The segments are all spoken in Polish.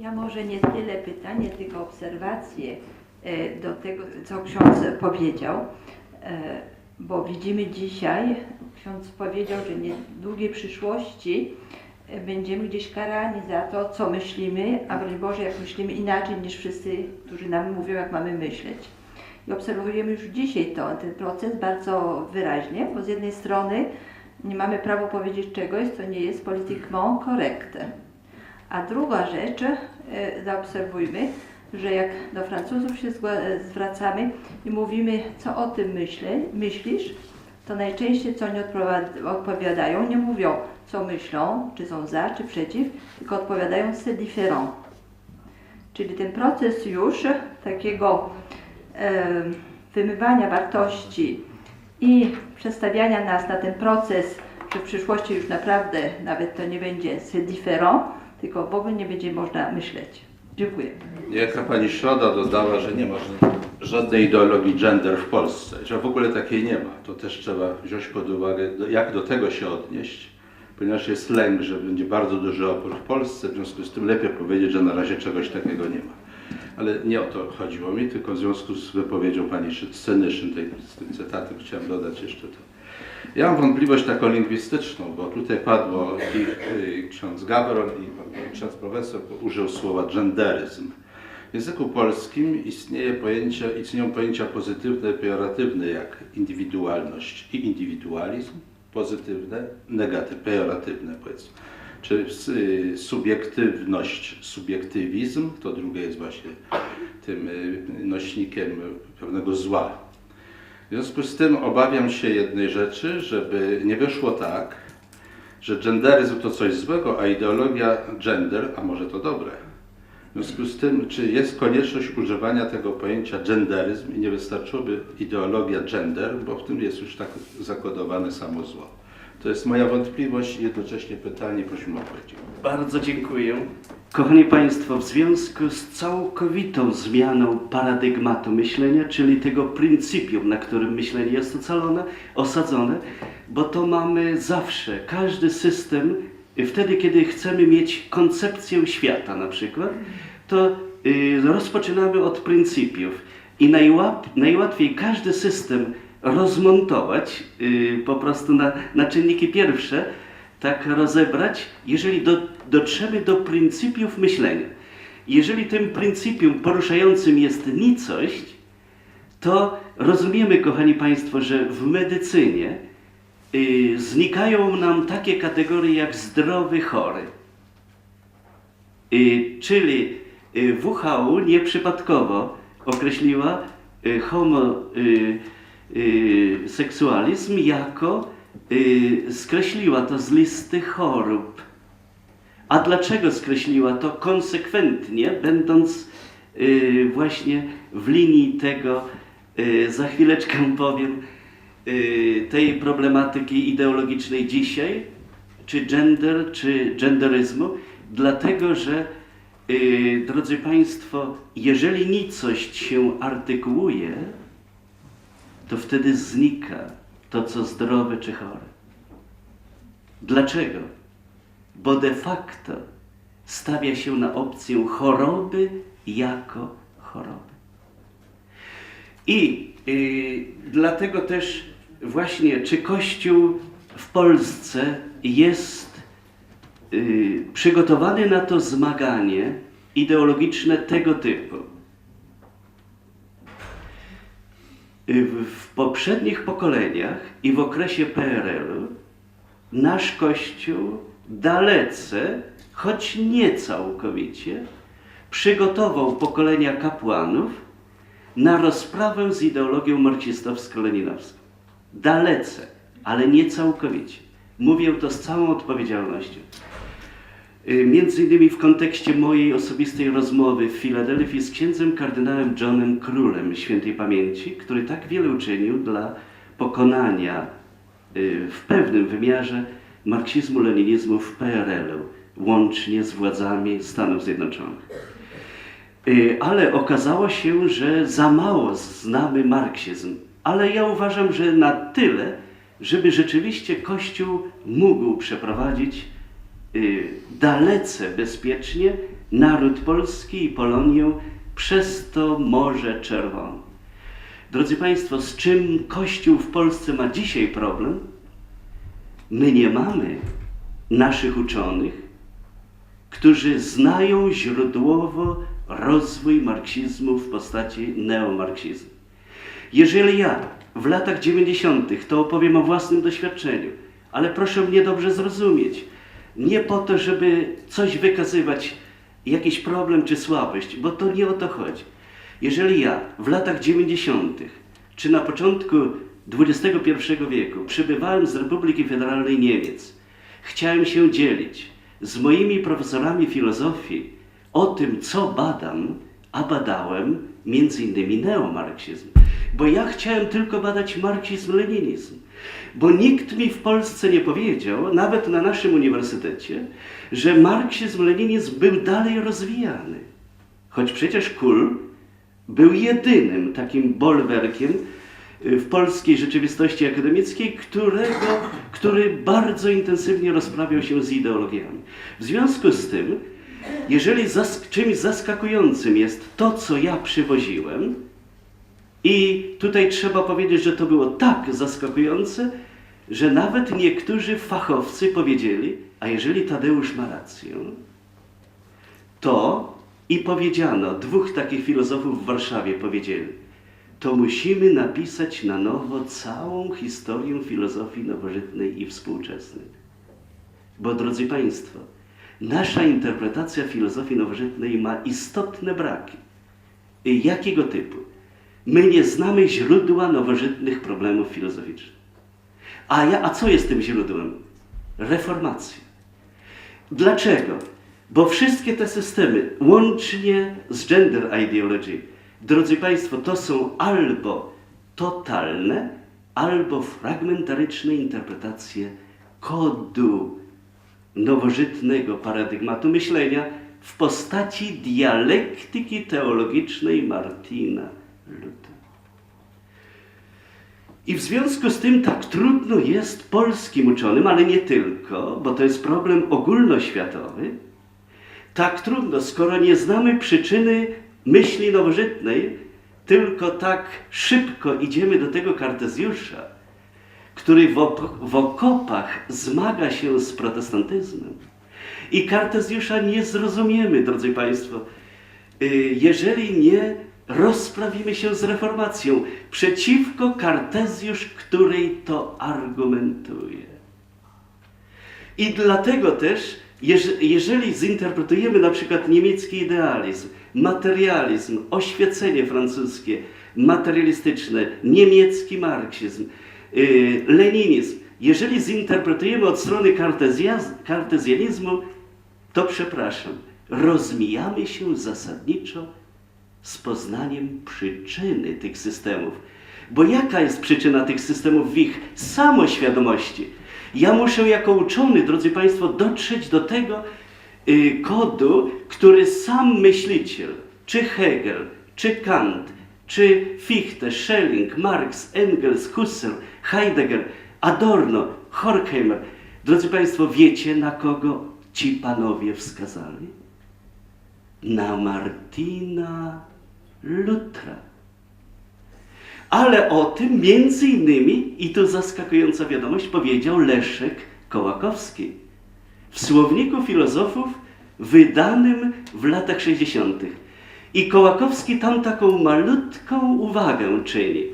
Ja może nie tyle pytanie, tylko obserwacje e, do tego, co ksiądz powiedział, E, bo widzimy dzisiaj, ksiądz powiedział, że w niedługiej przyszłości e, będziemy gdzieś karani za to, co myślimy, a broń Boże, jak myślimy inaczej niż wszyscy, którzy nam mówią, jak mamy myśleć. I obserwujemy już dzisiaj to, ten proces bardzo wyraźnie, bo z jednej strony nie mamy prawa powiedzieć czegoś, co nie jest politiquement correcte. A druga rzecz, e, zaobserwujmy, że jak do Francuzów się e, zwracamy i mówimy, co o tym myślę, myślisz, to najczęściej co odpowiada- odpowiadają, nie mówią, co myślą, czy są za, czy przeciw, tylko odpowiadają c'est différent. Czyli ten proces już takiego e, wymywania wartości i przestawiania nas na ten proces, że w przyszłości już naprawdę nawet to nie będzie c'est différent, tylko w ogóle nie będzie można myśleć. Dziękuję. Jaka pani Szroda dodała, że nie ma ża- żadnej ideologii gender w Polsce, że w ogóle takiej nie ma. To też trzeba wziąć pod uwagę, jak do tego się odnieść, ponieważ jest lęk, że będzie bardzo duży opór w Polsce, w związku z tym lepiej powiedzieć, że na razie czegoś takiego nie ma. Ale nie o to chodziło mi, tylko w związku z wypowiedzią pani Szy- Senyszyn, z tym cytatem chciałem dodać jeszcze to. Ja mam wątpliwość taką lingwistyczną, bo tutaj padło i ksiądz Gawron i ksiądz profesor użył słowa genderyzm. W języku polskim istnieje pojęcia, istnieją pojęcia pozytywne i pejoratywne jak indywidualność i indywidualizm, pozytywne, negatywne, pejoratywne powiedzmy. Czy y, subiektywność, subiektywizm, to drugie jest właśnie tym y, nośnikiem pewnego zła, w związku z tym obawiam się jednej rzeczy, żeby nie wyszło tak, że genderyzm to coś złego, a ideologia gender, a może to dobre. W związku z tym, czy jest konieczność używania tego pojęcia genderyzm i nie wystarczyłoby ideologia gender, bo w tym jest już tak zakodowane samo zło. To jest moja wątpliwość i jednocześnie pytanie, prosimy o odpowiedź. Bardzo dziękuję. Kochani Państwo, w związku z całkowitą zmianą paradygmatu myślenia, czyli tego pryncypium, na którym myślenie jest ocalone, osadzone, bo to mamy zawsze, każdy system, y, wtedy kiedy chcemy mieć koncepcję świata na przykład, to y, rozpoczynamy od pryncypiów i najłap, najłatwiej każdy system rozmontować y, po prostu na, na czynniki pierwsze, tak rozebrać, jeżeli do, dotrzemy do pryncypiów myślenia. Jeżeli tym pryncypium poruszającym jest nicość, to rozumiemy, kochani Państwo, że w medycynie y, znikają nam takie kategorie jak zdrowy, chory. Y, czyli WHO nieprzypadkowo określiła y, homoseksualizm jako y, skreśliła to z listy chorób. A dlaczego skreśliła to konsekwentnie, będąc y, właśnie w linii tego, y, za chwileczkę powiem, y, tej problematyki ideologicznej dzisiaj, czy gender, czy genderyzmu, dlatego że, y, drodzy Państwo, jeżeli nicość się artykułuje, to wtedy znika to, co zdrowe czy chore. Dlaczego? Bo de facto stawia się na opcję choroby jako choroby. I y, dlatego też właśnie, czy Kościół w Polsce jest y, przygotowany na to zmaganie ideologiczne tego typu. Y, W, w poprzednich pokoleniach i w okresie PRL-u nasz Kościół dalece, choć nie całkowicie, przygotował pokolenia kapłanów na rozprawę z ideologią marksistowsko-leninowską. Dalece, ale nie całkowicie. Mówię to z całą odpowiedzialnością. Y, Między innymi w kontekście mojej osobistej rozmowy w Filadelfii z księdzem kardynałem Johnem Królem świętej pamięci, który tak wiele uczynił dla pokonania y, w pewnym wymiarze marksizmu-leninizmu w PRL-u, łącznie z władzami Stanów Zjednoczonych. Y, Ale okazało się, że za mało znamy marksizm. Ale ja uważam, że na tyle, żeby rzeczywiście Kościół mógł przeprowadzić dalece bezpiecznie naród polski i Polonię przez to Morze Czerwone. Drodzy Państwo, z czym Kościół w Polsce ma dzisiaj problem? My nie mamy naszych uczonych, którzy znają źródłowo rozwój marksizmu w postaci neomarksizmu. Jeżeli ja w latach 90. to opowiem o własnym doświadczeniu, ale proszę mnie dobrze zrozumieć, nie po to, żeby coś wykazywać, jakiś problem czy słabość, bo to nie o to chodzi. Jeżeli ja w latach 90. czy na początku XXI wieku przybywałem z Republiki Federalnej Niemiec, chciałem się dzielić z moimi profesorami filozofii o tym, co badam, a badałem między innymi neomarksizm. Bo ja chciałem tylko badać marksizm-leninizm. Bo nikt mi w Polsce nie powiedział, nawet na naszym uniwersytecie, że marksizm-leninizm był dalej rozwijany. Choć przecież Kull był jedynym takim bolwerkiem y, w polskiej rzeczywistości akademickiej, którego, który bardzo intensywnie rozprawiał się z ideologiami. W związku z tym, jeżeli zask- czymś zaskakującym jest to, co ja przywoziłem, i tutaj trzeba powiedzieć, że to było tak zaskakujące, że nawet niektórzy fachowcy powiedzieli, a jeżeli Tadeusz ma rację, to i powiedziano, dwóch takich filozofów w Warszawie powiedzieli, to musimy napisać na nowo całą historię filozofii nowożytnej i współczesnej. Bo drodzy Państwo, nasza interpretacja filozofii nowożytnej ma istotne braki. Jakiego typu? My nie znamy źródła nowożytnych problemów filozoficznych. A, ja, a co jest tym źródłem? Reformacja. Dlaczego? Bo wszystkie te systemy, łącznie z gender ideology, drodzy Państwo, to są albo totalne, albo fragmentaryczne interpretacje kodu nowożytnego paradygmatu myślenia w postaci dialektyki teologicznej Martina Luthera. I w związku z tym tak trudno jest polskim uczonym, ale nie tylko, bo to jest problem ogólnoświatowy, tak trudno, skoro nie znamy przyczyny myśli nowożytnej, tylko tak szybko idziemy do tego Kartezjusza, który w, op- w okopach zmaga się z protestantyzmem. I Kartezjusza nie zrozumiemy, drodzy Państwo, y, jeżeli nie rozprawimy się z reformacją przeciwko Kartezjusz, której to argumentuje. I dlatego też, jeż- jeżeli zinterpretujemy na przykład niemiecki idealizm, materializm, oświecenie francuskie, materialistyczne, niemiecki marksizm, yy, leninizm, jeżeli zinterpretujemy od strony kartezja- kartezjanizmu, to przepraszam, rozmijamy się zasadniczo z poznaniem przyczyny tych systemów. Bo jaka jest przyczyna tych systemów w ich samoświadomości? Ja muszę jako uczony, drodzy Państwo, dotrzeć do tego y, kodu, który sam myśliciel, czy Hegel, czy Kant, czy Fichte, Schelling, Marx, Engels, Husserl, Heidegger, Adorno, Horkheimer, drodzy Państwo, wiecie na kogo ci panowie wskazali? Na Martina Lutra. Ale o tym między innymi, i to zaskakująca wiadomość, powiedział Leszek Kołakowski w słowniku filozofów wydanym w latach 60. I Kołakowski tam taką malutką uwagę czyni,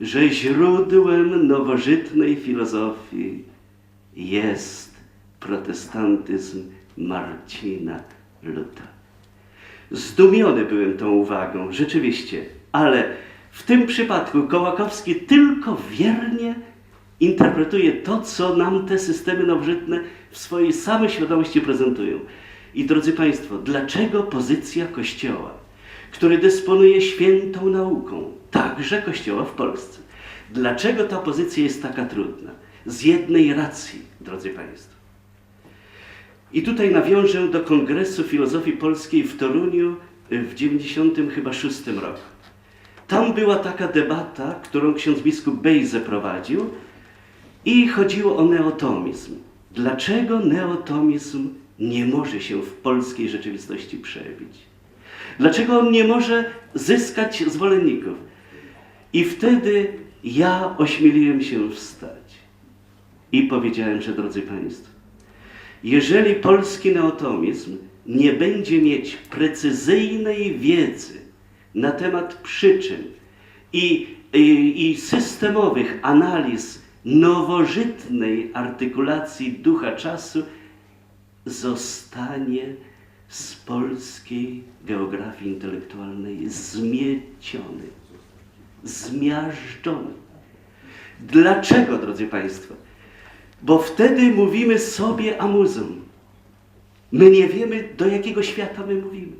że źródłem nowożytnej filozofii jest protestantyzm Marcina Lutra. Zdumiony byłem tą uwagą, rzeczywiście, ale w tym przypadku Kołakowski tylko wiernie interpretuje to, co nam te systemy nowożytne w swojej samej świadomości prezentują. I drodzy Państwo, dlaczego pozycja Kościoła, który dysponuje świętą nauką, także Kościoła w Polsce, dlaczego ta pozycja jest taka trudna? Z jednej racji, drodzy Państwo. I tutaj nawiążę do Kongresu Filozofii Polskiej w Toruniu y, w 90 chyba szóstym roku. Tam była taka debata, którą ksiądz biskup Bejze prowadził i chodziło o neotomizm. Dlaczego neotomizm nie może się w polskiej rzeczywistości przebić? Dlaczego on nie może zyskać zwolenników? I wtedy ja ośmieliłem się wstać i powiedziałem, że drodzy Państwo, jeżeli polski neotomizm nie będzie mieć precyzyjnej wiedzy na temat przyczyn i, i, i systemowych analiz nowożytnej artykulacji ducha czasu, zostanie z polskiej geografii intelektualnej zmieciony, zmiażdżony. Dlaczego, drodzy Państwo? Bo wtedy mówimy sobie amuzą. My nie wiemy, do jakiego świata my mówimy.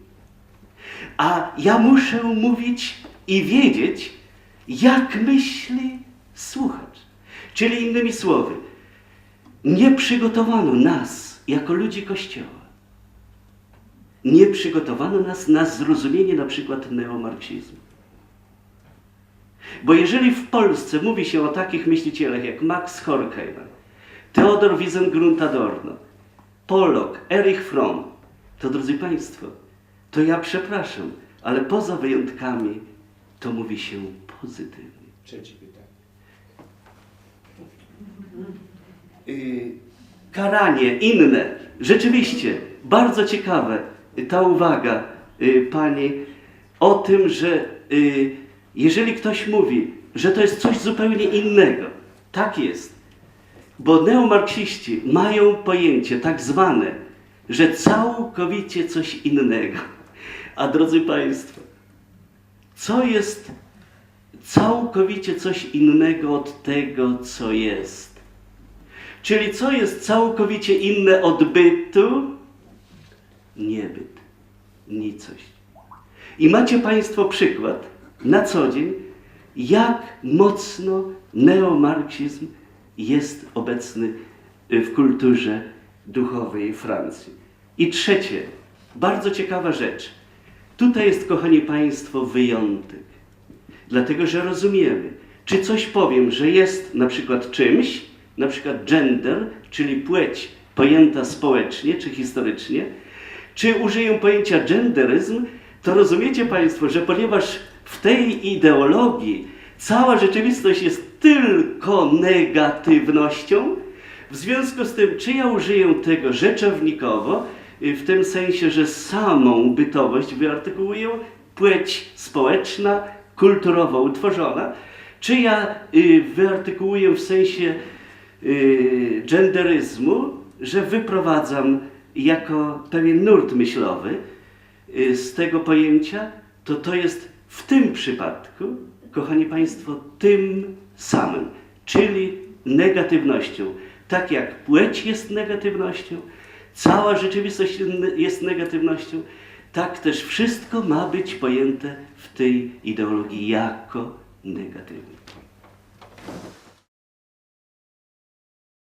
A ja muszę mówić i wiedzieć, jak myśli słuchacz. Czyli innymi słowy, nie przygotowano nas jako ludzi Kościoła. Nie przygotowano nas na zrozumienie na przykład neomarksizmu. Bo jeżeli w Polsce mówi się o takich myślicielach jak Max Horkheimer, Theodor Wiesengrund Adorno, Pollock, Erich Fromm, to drodzy Państwo, to ja przepraszam, ale poza wyjątkami to mówi się pozytywnie. Trzecie pytanie. Y, karanie inne. Rzeczywiście, bardzo ciekawe ta uwaga y, Pani o tym, że y, jeżeli ktoś mówi, że to jest coś zupełnie innego, tak jest. Bo neomarksiści mają pojęcie tak zwane, że całkowicie coś innego. A drodzy Państwo, co jest całkowicie coś innego od tego, co jest? Czyli co jest całkowicie inne od bytu? Niebyt, nicość. I macie Państwo przykład na co dzień, jak mocno neomarksizm jest obecny w kulturze duchowej Francji. I trzecie, bardzo ciekawa rzecz. Tutaj jest, kochani Państwo, wyjątek. Dlatego, że rozumiemy, czy coś powiem, że jest na przykład czymś, na przykład gender, czyli płeć pojęta społecznie czy historycznie, czy użyję pojęcia genderyzm, to rozumiecie Państwo, że ponieważ w tej ideologii cała rzeczywistość jest tylko negatywnością, w związku z tym, czy ja użyję tego rzeczownikowo, y, w tym sensie, że samą bytowość wyartykułuję, płeć społeczna, kulturowo utworzona, czy ja y, wyartykułuję w sensie y, genderyzmu, że wyprowadzam jako pewien nurt myślowy z tego pojęcia, to to jest w tym przypadku, kochani Państwo, tym samym, czyli negatywnością. Tak jak płeć jest negatywnością, cała rzeczywistość jest negatywnością, tak też wszystko ma być pojęte w tej ideologii jako negatywne.